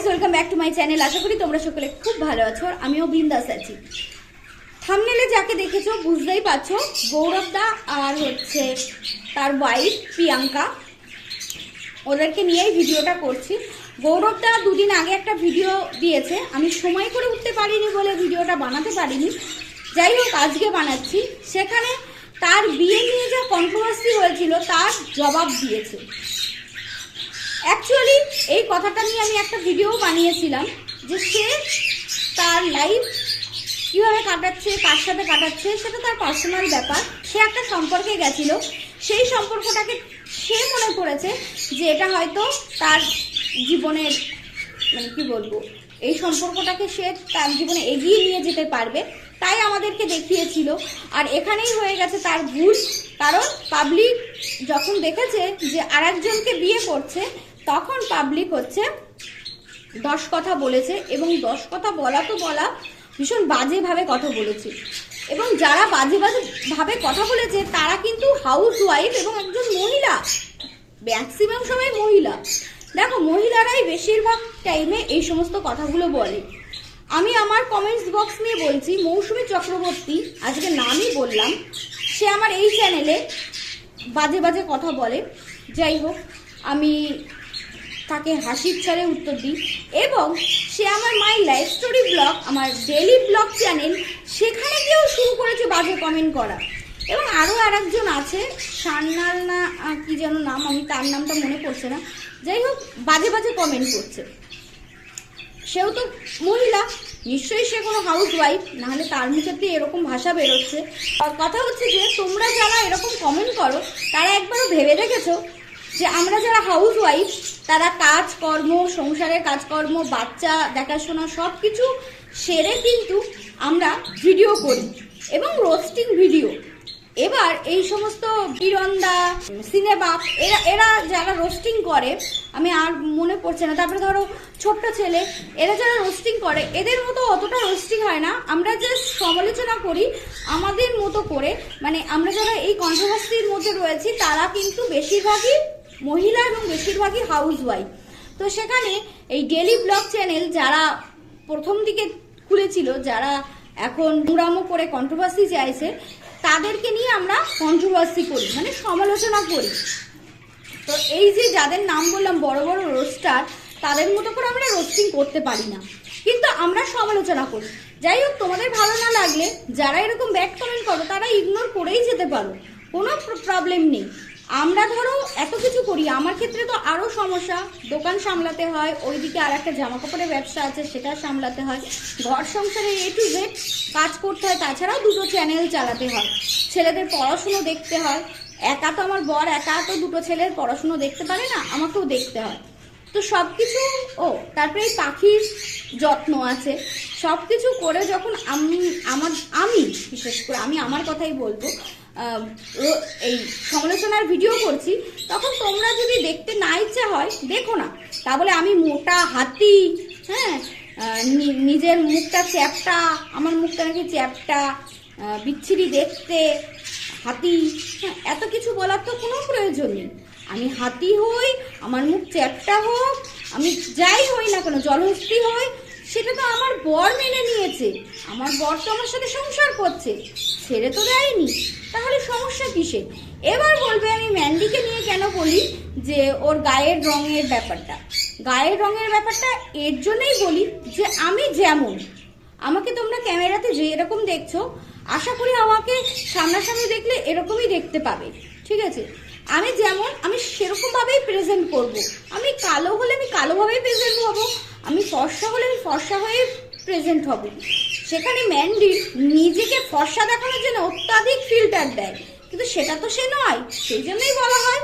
Guys welcome back to my channel আশা করি তোমরা সকলে খুব ভালো আছো আর আমিও বিন্দাস আছি। থামনেলে যাকে দেখেছ বুঝতেই পারছ গৌরব দা আর হচ্ছে তার ওয়াইফ প্রিয়াঙ্কা। ওদেরকে নিয়েই ভিডিওটা করছি। গৌরব দা দুদিন আগে একটা ভিডিও দিয়েছে। আমি সময় করে উঠতে পারিনি বলে ভিডিওটা বানাতে পারিনি। যাই হোক, আজকে বানাচ্ছি। সেখানে তার বিয়ে নিয়ে যা কন্ট্রোভার্সি হয়েছিল, তার জবাব দিয়েছে। এই কথাটা নিয়ে আমি একটা ভিডিও বানিয়েছিলাম যে সে তার লাইফ কীভাবে কাটাচ্ছে, কার সাথে কাটাচ্ছে, সেটা তার পার্সোনাল ব্যাপার। সে একটা সম্পর্কে গেছিল। সেই সম্পর্কটাকে সে মনে করেছে যে এটা হয়তো তার জীবনের মানে কী বলব, এই সম্পর্কটাকে সে তার জীবনে এগিয়ে নিয়ে যেতে পারবে। তাই আমাদেরকে দেখিয়েছিল। আর এখানেই হয়ে গেছে তার ভুল। কারণ পাবলিক যখন দেখেছে যে আরেকজনকে বিয়ে করছে তখন পাবলিক হচ্ছে দশ কথা বলেছে এবং দশ কথা বলা তো বলা ভীষণ বাজেভাবে কথা বলেছে। এবং যারা বাজে বাজে ভাবে কথা বলেছে, তারা কিন্তু হাউস ওয়াইফ এবং একজন মহিলা। ম্যাক্সিমাম সময় মহিলা। দেখো, মহিলারাই বেশিরভাগ টাইমে এই সমস্ত কথাগুলো বলে। আমি আমার কমেন্টস বক্স নিয়ে বলছি, মৌসুমী চক্রবর্তী, আজকে নামই বললাম, সে আমার এই চ্যানেলে বাজে বাজে কথা বলে। যাই হোক, আমি তাকে হাসির ছলে উত্তর দিই। এবং সে আমার মাই লাইফ স্টোরি ব্লগ আমার ডেলি ব্লগ চ্যানেল সেখানে গিয়েও শুরু করেছে বাজে কমেন্ট করা। এবং আরও আর একজন আছে সান্নাল না কি যেন নাম, আমি তার নামটা মনে পড়ছে না। যাই হোক, বাজে বাজে কমেন্ট করছে। সেও তো মহিলা, নিশ্চয়ই সে কোনো হাউস ওয়াইফ নাহলে তার মুখে দিয়ে এরকম ভাষা বেরোচ্ছে। কথা হচ্ছে যে, তোমরা যারা এরকম কমেন্ট করো, তারা একবারও ভেবে দেখেছ যে আমরা যারা হাউস ওয়াইফ তারা কাজকর্ম সংসারের কাজকর্ম বাচ্চা দেখাশোনা সব কিছু সেরে কিন্তু আমরা ভিডিও করি এবং রোস্টিং ভিডিও এবার এই সমস্ত বিরন্দা, সিনেমা, এরা এরা যারা রোস্টিং করে, আমি আর মনে পড়ছে না। তারপরে ধরো ছোট্ট ছেলে, এরা যারা রোস্টিং করে, এদের মতো অতটা রোস্টিং হয় না। আমরা জাস্ট সমালোচনা করি আমাদের মতো করে। মানে আমরা যারা এই কন্ট্রোভার্সির মধ্যে রয়েছি, তারা কিন্তু বেশিরভাগই মহিলা এবং বেশিরভাগই হাউস ওয়াইফ তো সেখানে এই ডেলি ব্লগ চ্যানেল যারা প্রথম দিকে খুলেছিল, যারা এখন নোংরামো করে কন্ট্রোভার্সি চাইছে, তাদেরকে নিয়ে আমরা কন্ট্রোভার্সি করি মানে সমালোচনা করি। তো এই যে যাদের নাম বললাম, বড় বড় রোস্টার তাদের মতো করে আমরা রোস্টিং করতে পারি না। কিন্তু আমরা সমালোচনা করি। যাই হোক, তোমাদের ভালো না লাগলে, যারা এরকম ব্যাক কমেন্ট করো, তারা ইগনোর করেই যেতে পারো। কোনো প্রবলেম নেই। আমরা ধরো এত কিছু করি, আমার ক্ষেত্রে তো আরও সমস্যা। দোকান সামলাতে হয়, ওইদিকে আর একটা জামা কাপড়ের ব্যবসা আছে, সেটা সামলাতে হয়। ঘর সংসারে এ টু জেড কাজ করতে হয়, তাছাড়াও দুটো চ্যানেল চালাতে হয়। ছেলেদের পড়াশুনো দেখতে হয়। একা তো আমার বর একা, তো দুটো ছেলের পড়াশুনো দেখতে পারে না, আমাকেও দেখতে হয়। তো সব কিছু ও, তারপরে এই পাখির যত্ন আছে। সব কিছু করে যখন আমি, আমার, আমি, বিশেষ করে আমি আমার কথাই বলব এই সমালোচনার ভিডিও করছি তখন তোমরা যদি দেখতে না ইচ্ছা হয় দেখো না। তা বলে আমি মোটা হাতি হ্যাঁ? নিজের মুখটা চ্যাপটা আমার মুখটা নাকি চ্যাপটা বিচ্ছিরি দেখতে হাতি হ্যাঁ, এত কিছু বলার তো কোনো প্রয়োজন নেই। আমি হাতি হই আমার মুখ চ্যাপটা হোক আমি যাই হই না কেন জলহস্তি হই সেটা তো আমার বর মেনে নিয়েছে। আমার বর তো আমার সাথে সংসার করছে। ছেড়ে তো দেয়নি। তাহলে সমস্যা কিসে এবার বলবে আমি ম্যান্ডিকে নিয়ে কেন বলি যে ওর গায়ের রঙের ব্যাপারটা। গায়ের রঙের ব্যাপারটা এর জন্যই বলি যে আমি যেমন। আমাকে তোমরা ক্যামেরাতে যে এরকম দেখছ, আশা করি আমাকে সামনাসামনি দেখলে এরকমই দেখতে পাবে। ঠিক আছে? আমি যেমন, আমি সেরকমভাবেই প্রেজেন্ট করব। আমি কালো হলে আমি কালোভাবেই প্রেজেন্ট হব। আমি ফর্সা হলে আমি ফর্সা হয়ে প্রেজেন্ট হব। সেখানে ম্যান্ডি নিজেকে ফর্সা দেখানোর জন্য অত্যাধিক ফিল্টার দেয়। কিন্তু সেটা তো সে নয়, সেই জন্যই বলা হয়।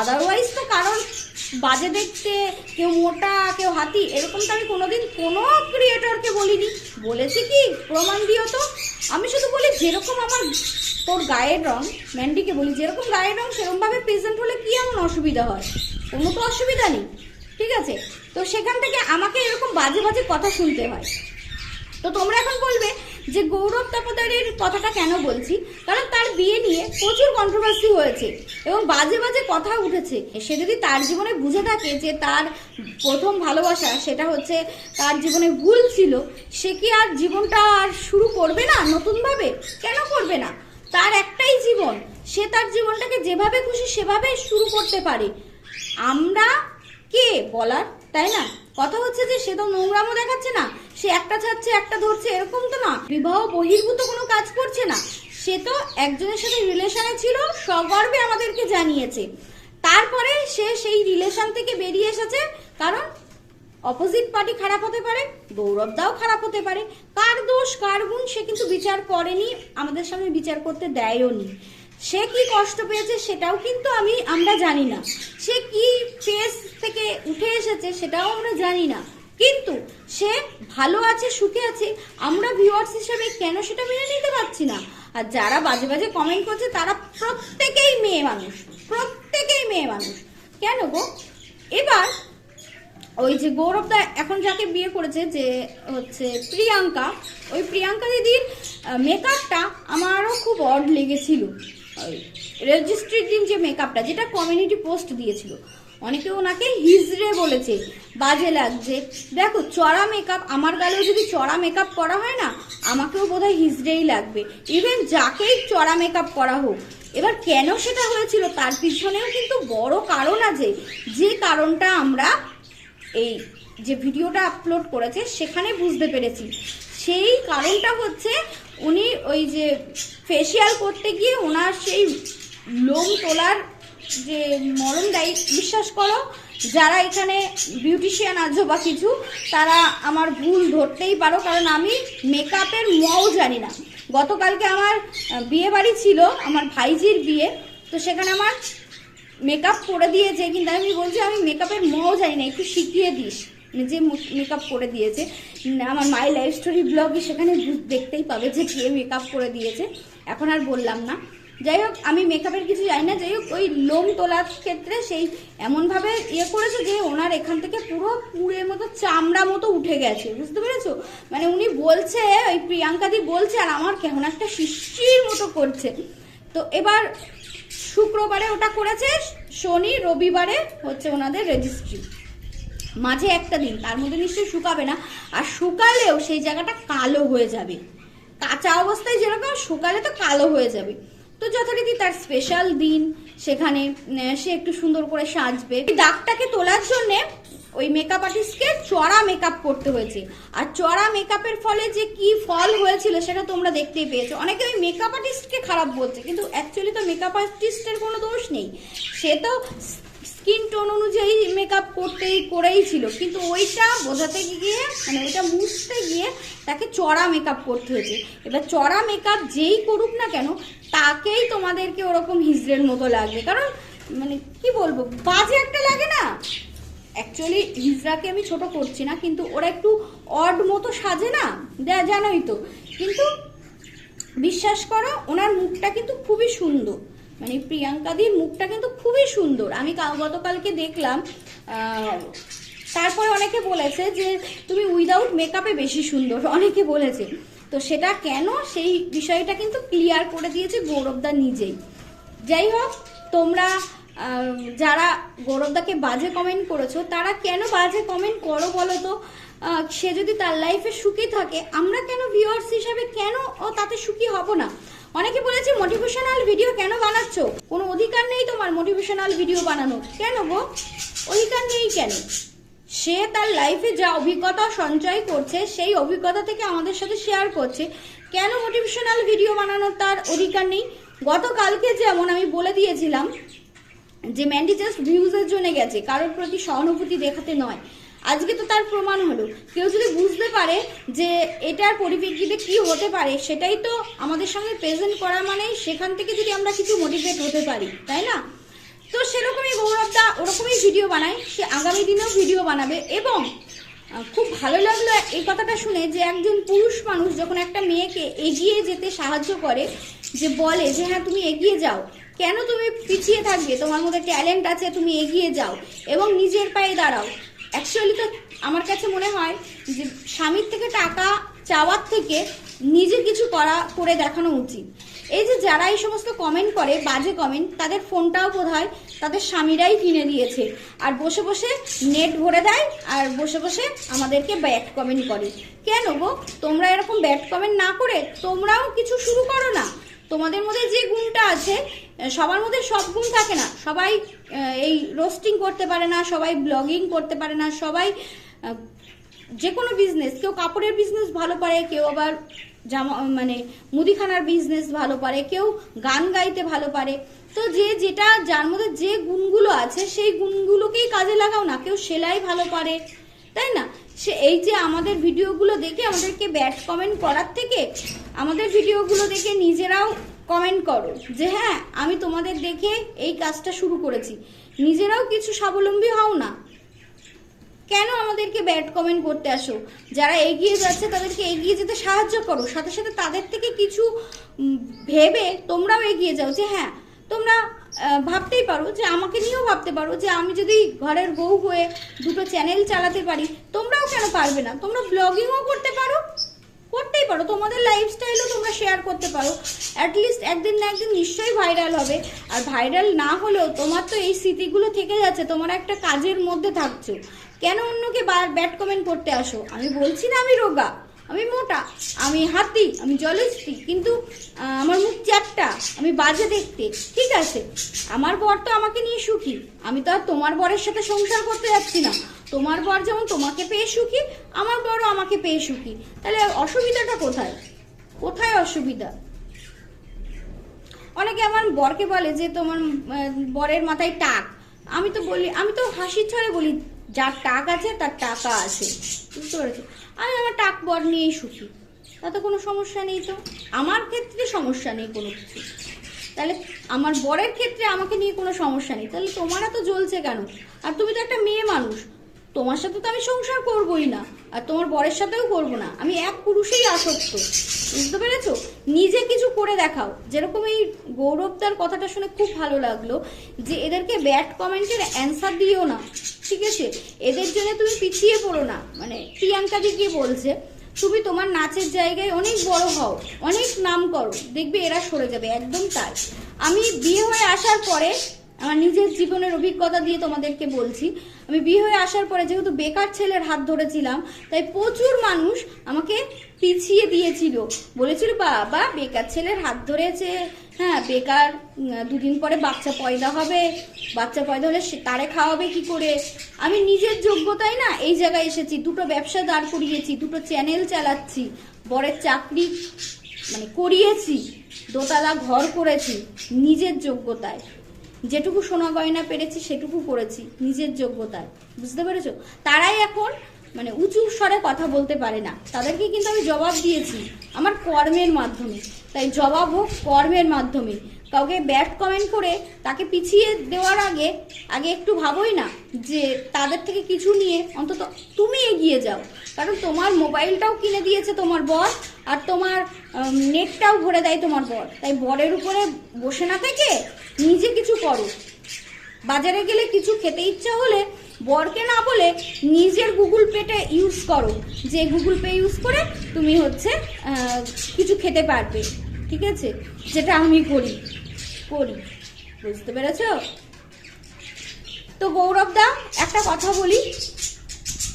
আদারওয়াইজ তো কারণ বাজে দেখতে, কেউ মোটা, কেউ হাতি এরকম তো আমি কোনোদিন কোনো ক্রিয়েটরকে বলিনি। বলেছি কি, প্রমাণ দিও তো। আমি শুধু বলি যেরকম আমার তোর গায়ের রং ম্যান্ডিকে বলি, যেরকম গায়ের রং, সেরকমভাবে প্রেজেন্ট হলে কি এমন অসুবিধা হয়? কোনো তো অসুবিধা নেই। ঠিক আছে? তো সেখান থেকে আমাকে এরকম বাজে বাজে কথা শুনতে হয়। তো তোমরা এখন বলবে যে গৌরব তপদারের কথাটা কেন বলছি? কারণ তার বিয়ে নিয়ে প্রচুর কন্ট্রোভার্সি হয়েছে এবং বাজে বাজে কথা উঠেছে। সে যদি তার জীবনে বুঝে থাকে যে তার প্রথম ভালোবাসা সেটা হচ্ছে তার জীবনে ভুল ছিল, সে কি আর জীবনটা আর শুরু করবে না নতুনভাবে? কেন করবে না? তার একটাই জীবন, সে তার জীবনটাকে যেভাবে খুশি সেভাবে শুরু করতে পারে। আমরা কে? বলার, তাই না? কথা হচ্ছে যে সে তো নোংরামও দেখাচ্ছে না, সে একটা ছাড়ছে, একটা ধরছে, এরকম তো না। বিবাহ বহির্ভূত কোনো কাজ করছে না। সে তো একজনের সাথে রিলেশনে ছিল সগর্বে আমাদেরকে জানিয়েছে। তারপরে সে সেই রিলেশন থেকে বেরিয়ে এসেছে, কারণ অপোজিট পার্টি খারাপ হতে পারে গৌরবদাও খারাপ হতে পারে। কার দোষ, কার গুণ, সে কিন্তু বিচার করেনি, আমাদের সামনে বিচার করতে দেয়ও নি। সে কি কষ্ট পেয়েছে সেটাও কিন্তু আমি, আমরা জানি না। সে কি ফেস থেকে উঠে এসেছে সেটাও আমরা জানি না। কিন্তু সে ভালো আছে, সুখে আছে, আমরা ভিউয়ার্স হিসেবে কেন সেটা মেনে নিতে পারছি না? আর যারা বাজে বাজে কমেন্ট করছে তারা প্রত্যেকেই মেয়ে মানুষ, প্রত্যেকেই মেয়ে মানুষ। কেন গো? এবার ওই যে গৌরবদা এখন যাকে বিয়ে করেছে যে হচ্ছে প্রিয়াঙ্কা, ওই প্রিয়াঙ্কা দিদির মেকআপটা আমারও খুব অড লেগেছিল। রেজিস্ট্রির দিন যে মেকআপটা যেটা কমিউনিটি পোস্ট দিয়েছিল, অনেকে ওনাকে হিজড়ে বলেছে, বাজে লাগছে। দেখো, চড়া মেকআপ আমার গালেও যদি চড়া মেকআপ করা হয় না, আমাকেও বোধহয় হিজড়েই লাগবে। ইভেন যাকেই চড়া মেকআপ করা হোক, এবার কেন সেটা হয়েছিল তার পিছনেও কিন্তু বড় কারণ আছে। যে কারণটা আমরা এই যে ভিডিওটা আপলোড করেছে, সেখানে বুঝতে পেরেছি। সেই কারণটা হচ্ছে উনি ওই যে ফেসিয়াল করতে গিয়ে ওনার সেই লোম তোলার যে মরণ দেয়, বিশ্বাস করো, যারা এখানে বিউটিশিয়ান আছো বা কিছু, তারা আমার ভুল ধরতেই পারো, কারণ আমি মেকআপের মও জানি না। গতকালকে আমার বিয়ে বাড়ি ছিল, আমার ভাইজির বিয়ে, তো সেখানে আমার মেকআপ করে দিয়েছে, কিন্তু আমি বলছি আমি মেকআপের মও জানি না, একটু শিখিয়ে দিস। যে মেকআপ করে দিয়েছে। আমার মাই লাইফ স্টোরি ব্লগে সেখানে দেখতেই পাবে যে কে মেকআপ করে দিয়েছে। এখন আর বললাম না। যাই হোক, আমি মেকআপের কিছু জানি না। যাই হোক, ওই লোম তোলার ক্ষেত্রে সেই এমনভাবে ইয়ে করেছে যে ওনার এখান থেকে পুরো পুড়ের মতো চামড়া মতো উঠে গেছে। বুঝতে পেরেছ? মানে উনি বলছে, ওই প্রিয়াঙ্কাদি বলছে, আর আমার কেমন একটা শিশির মতো করছে। তো এবার শুক্রবারে ওটা করেছে, শনি রবিবারে হচ্ছে ওনাদের রেজিস্ট্রি মাঝে একটা দিন, তার মধ্যে নিশ্চয়ই শুকাবে না। আর শুকালেও সেই জায়গাটা কালো হয়ে যাবে। কাঁচা অবস্থায় যেরকম শুকালে তো কালো হয়ে যাবে। তো যথারীতি তার স্পেশাল দিন, সেখানে সে একটু সুন্দর করে সাজবে। দাগটাকে তোলার জন্যে ওই মেকআপ আর্টিস্টকে চড়া মেকআপ করতে হয়েছে। আর চড়া মেকআপের ফলে যে কি ফল হয়েছিল, সেটা তোমরা দেখতেই পেয়েছ। অনেকে ওই মেকআপ আর্টিস্টকে খারাপ বলছে, কিন্তু অ্যাকচুয়ালি তো মেকআপ আর্টিস্টের কোনো দোষ নেই। সে তো স্কিন টোন অনুযায়ী মেকআপ করতেই, করেই ছিল। কিন্তু ওইটা বোঝাতে গিয়ে মানে ওইটা মুছতে গিয়ে তাকে চড়া মেকআপ করতে হয়েছে। এবার চড়া মেকআপ যেই করুক না কেন, তাকেই তোমাদেরকে ওরকম হিজড়ের মতো লাগবে। কারণ মানে কি বলব, বাজে একটা লাগে না। অ্যাকচুয়ালি হিজড়াকে আমি ছোট করছি না, কিন্তু ওরা একটু অড মতো সাজে না? জানোই তো। কিন্তু, বিশ্বাস করো, ওনার মুখটা কিন্তু খুবই সুন্দর। মানে প্রিয়াঙ্কাদির মুখটা কিন্তু খুবই সুন্দর। আমি গতকালকে দেখলাম তারপরে অনেকে বলেছে যে তুমি উইদাউট মেকআপে বেশি সুন্দর। অনেকে বলেছে। তো সেটা কেন? সেই বিষয়টা কিন্তু ক্লিয়ার করে দিয়েছে গৌরবদা নিজেই। যাই হোক, তোমরা যারা গৌরবদাকে বাজে কমেন্ট করেছ, তারা কেন বাজে কমেন্ট করো বলো তো? সে যদি তার লাইফে সুখী থাকে, আমরা কেন ভিউয়ার্স হিসাবে কেন ও তাতে সুখী হব না? অনেকে বলেছে মোটিভেশনাল ভিডিও কেন বানাচ্ছ? কোনো অধিকার নেই তোমার মোটিভেশনাল ভিডিও বানানোর। কেন গো? অধিকার নেই কেন? সে তার লাইফে যা অভিজ্ঞতা সঞ্চয় করছে, সেই অভিজ্ঞতা থেকে আমাদের সাথে শেয়ার করছে। কেন মোটিভেশনাল ভিডিও বানানোর তার অধিকার নেই? গতকালকে যেমন আমি বলে দিয়েছিলাম যে ম্যান্ডি জাস্ট ভিউজের জন্য গেছে। কারোর প্রতি সহানুভূতি দেখাতে নয়। আজকে তো তার প্রমাণ হলো। কেউ যদি বুঝতে পারে যে এটার পরিপ্রেক্ষিতে কি হতে পারে, সেটাই তো আমাদের সঙ্গে প্রেজেন্ট করা মানে সেখান থেকে যদি আমরা কিছু মোটিভেট হতে পারি, তাই না? তো সেরকমই গৌরবদা ওরকমই ভিডিও বানায়, সে আগামী দিনেও ভিডিও বানাবে এবং খুব ভালো লাগল এই কথাটা শুনে যে একজন পুরুষ মানুষ যখন একটা মেয়েকে এগিয়ে যেতে সাহায্য করে, যে বলে যে হ্যাঁ তুমি এগিয়ে যাও। কেন তুমি পিছিয়ে থাকবে? তোমার মধ্যে ট্যালেন্ট আছে, তুমি এগিয়ে যাও এবং নিজের পায়ে দাঁড়াও। অ্যাকচুয়ালি তো আমার কাছে মনে হয় যে স্বামীর থেকে টাকা চাওয়ার থেকে নিজে কিছু করা, করে দেখানো উচিত। এই যে যারা এই সমস্ত কমেন্ট করে, বাজে কমেন্ট তাদের ফোনটাও বোধ হয় তাদের স্বামীরাই কিনে দিয়েছে আর বসে বসে নেট ভরে দেয় আর বসে বসে আমাদেরকে ব্যাড কমেন্ট করে। কেন গো? তোমরা এরকম ব্যাড কমেন্ট না করে তোমরাও কিছু শুরু করো না। তোমাদের মধ্যে যে গুণটা আছে সবার মধ্যে সব গুণ থাকে না। সবাই এই রোস্টিং করতে পারে না, সবাই ব্লগিং করতে পারে না, সবাই যে কোনো বিজনেস কেউ কাপড়ের বিজনেস ভালো পারে, কেউ আবার জামা মানে মুদিখানার বিজনেস ভালো পারে, কেউ গান গাইতে ভালো পারে। তো যে যেটা, যার মধ্যে যে গুণগুলো আছে, সেই গুণগুলোকেই কাজে লাগাও না, কেউ সেলাই ভালো পারে, তাই না? সে এই যে আমাদের ভিডিওগুলো দেখে আমাদেরকে ব্যাড কমেন্ট করার থেকে, আমাদের ভিডিওগুলো দেখে নিজেরাও কমেন্ট করো যে হ্যাঁ আমি তোমাদের দেখে এই কাজটা শুরু করেছি। নিজেরাও কিছু স্বাবলম্বী হও না। কেন আমাদেরকে ব্যাড কমেন্ট করতে আসো? যারা এগিয়ে যাচ্ছে তাদেরকে এগিয়ে যেতে সাহায্য করো। সাথে সাথে তাদের থেকে কিছু ভেবে তোমরাও এগিয়ে যাও যে হ্যাঁ তোমরা ভাবতেই পারো যে আমাকে নিয়েও ভাবতে পারো যে আমি যদি ঘরের বউ হয়ে দুটো চ্যানেল চালাতে পারি, তোমরাও কেন পারবে না? তোমরা ব্লগিংও করতে পারো, করতেই পারো। তোমাদের লাইফস্টাইলও তোমরা শেয়ার করতে পারো। অ্যাটলিস্ট একদিন না একদিন নিশ্চয়ই ভাইরাল হবে। আর ভাইরাল না হলেও তোমার তো এই স্মৃতিগুলো থেকে যাচ্ছে, তোমার একটা কাজের মধ্যে থাকছো। কেন অন্যকে ব্যাড কমেন্ট করতে আসো? আমি বলছি না আমি রোগা। আমি মোটা, আমি হাতি, আমি জলস্থি, কিন্তু আমার মুখ চারটা, আমি বাজে দেখতে, ঠিক আছে? আমার বর তো আমাকে নিয়ে সুখী, আমি তো আর তোমার বরের সাথে সংসার করতে যাচ্ছি না। তোমার বর যেমন তোমাকে পেয়ে সুখী, আমার বরও আমাকে পেয়ে সুখী। তাহলে অসুবিধাটা কোথায়? কোথায় অসুবিধা? অনেকে আমার বরকে বলে যে তোমার বরের মাথায় টাক। আমি তো বলি, আমি তো হাসির ছড়ে বলি যার টাক আছে, তার টাকা আছে। বুঝতে পেরেছ? আমি আমার টাক বর নিয়েই সুখী। তাতে কোনো সমস্যা নেই তো? আমার ক্ষেত্রে সমস্যা নেই কোনো কিছু। তাহলে আমার বরের ক্ষেত্রে আমাকে নিয়ে কোনো সমস্যা নেই। তাহলে তোমারা তো জ্বলছে কেন? আর তুমি তো একটা মেয়ে মানুষ। তোমার সাথে তো আমি সংসার করবই না, আর তোমার বরের সাথেও করব না। আমি এক পুরুষেই আসক্ত, বুঝতে পেরেছ? নিজে কিছু করে দেখাও। যেরকম এই গৌরবদার কথাটা শুনে খুব ভালো লাগল যে এদেরকে ব্যাড কমেন্টের অ্যান্সার দিও না, ঠিক আছে? এদের জন্য তুমি পিছিয়ে পড়ো না। মানে প্রিয়াঙ্কা দিকে বলছে? তুমি তোমার নাচের জায়গায় অনেক বড় হও, অনেক নাম করো, দেখবে এরা সরে যাবে, একদম তাই। আমি বিয়ে হয়ে আসার পরে আমার নিজের জীবনের অভিজ্ঞতা দিয়ে তোমাদেরকে বলছি আমি বিয়ে হয়ে আসার পরে যেহেতু বেকার ছেলের হাত ধরেছিলাম, তাই প্রচুর মানুষ আমাকে পিছিয়ে দিয়েছিল। বলেছিল, বাবা, বেকার ছেলের হাত ধরেছে। হ্যাঁ বেকার দুদিন পরে বাচ্চা পয়দা হবে। বাচ্চা পয়দা হলে সে তারে খাওয়াবে কি করে? আমি নিজের যোগ্যতায় না এই জায়গায় এসেছি, দুটো ব্যবসা দাঁড় করিয়েছি, দুটো চ্যানেল চালাচ্ছি, বরের চাকরি মানে করিয়েছি, দোতলা ঘর করেছি, নিজের যোগ্যতায়। যেটুকু সোনা গয়না পেরেছি, সেটুকু করেছি নিজের যোগ্যতায়। বুঝতে পেরেছ? তারাই এখন মানে উঁচু স্বরে কথা বলতে পারে না। তাদেরকে কিন্তু আমি জবাব দিয়েছি আমার কর্মের মাধ্যমে। তাই জবাব হোক কর্মের মাধ্যমে। কাউকে ব্যাড কমেন্ট করে তাকে পিছিয়ে দেওয়ার আগে আগে একটু ভাবোই না যে তাদের থেকে কিছু নিয়ে অন্তত তুমি এগিয়ে যাও। কারণ তোমার মোবাইলটাও কিনে দিয়েছে তোমার বর, আর তোমার নেটটাও ভরে দেয় তোমার বর। তাই বরের উপরে বসে না থেকে নিজে কিছু করো। বাজারে গেলে কিছু খেতে ইচ্ছা হলে বরকে না বলে নিজের গুগল পেটা ইউজ করো। যে গুগল পে ইউজ করে তুমি হচ্ছে কিছু খেতে পারবে। ঠিক আছে? যেটা আমি করি করি। বুঝতে পেরেছ? তো গৌরব দা, একটা কথা বলি,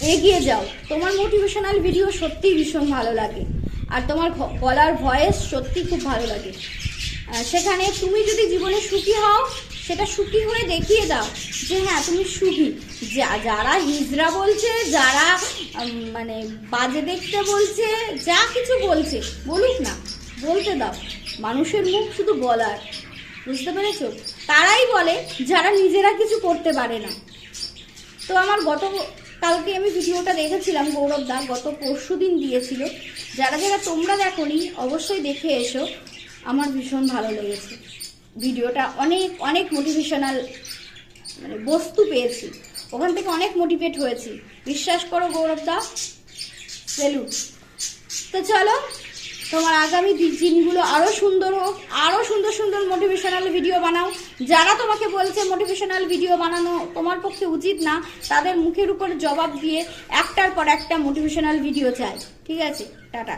এগিয়ে যাও। তোমার মোটিভেশনাল ভিডিও সত্যিই ভীষণ ভালো লাগে। আর তোমার গলার ভয়েস সত্যি খুব ভালো লাগে। সেখানে তুমি যদি জীবনে সুখী হও, সেটা সুখী হয়ে দেখিয়ে দাও যে হ্যাঁ তুমি সুখী। যা- যারা হিজড়া বলছে, যারা মানে বাজে দেখতে বলছে, যা কিছু বলছে, বলুক না। বলতে দাও, মানুষের মুখ শুধু বলার। বুঝতে পেরেছ? তারাই বলে যারা নিজেরা কিছু করতে পারে না। তো আমার গত কালকে আমি ভিডিওটা দেখেছিলাম, গৌরব দা গত পরশু দিন দিয়েছিল। যারা যারা তোমরা দেখোনি, অবশ্যই দেখে এসো। আমার ভীষণ ভালো লেগেছে। ভিডিওটা অনেক অনেক মোটিভেশনাল মানে বস্তু পেয়েছি। ওখান থেকে অনেক মোটিভেট হয়েছি। বিশ্বাস করো গৌরব দা সেলুট তো চলো তোমার আগামী দিনগুলো আরও সুন্দর হোক আরও সুন্দর সুন্দর মোটিভেশনাল ভিডিও বানাও। যারা তোমাকে বলছে মোটিভেশনাল ভিডিও বানানো তোমার পক্ষে উচিত না, তাদের মুখের উপর জবাব দিয়ে একটার পর একটা মোটিভেশনাল ভিডিও চাই। ঠিক আছে? টাটা।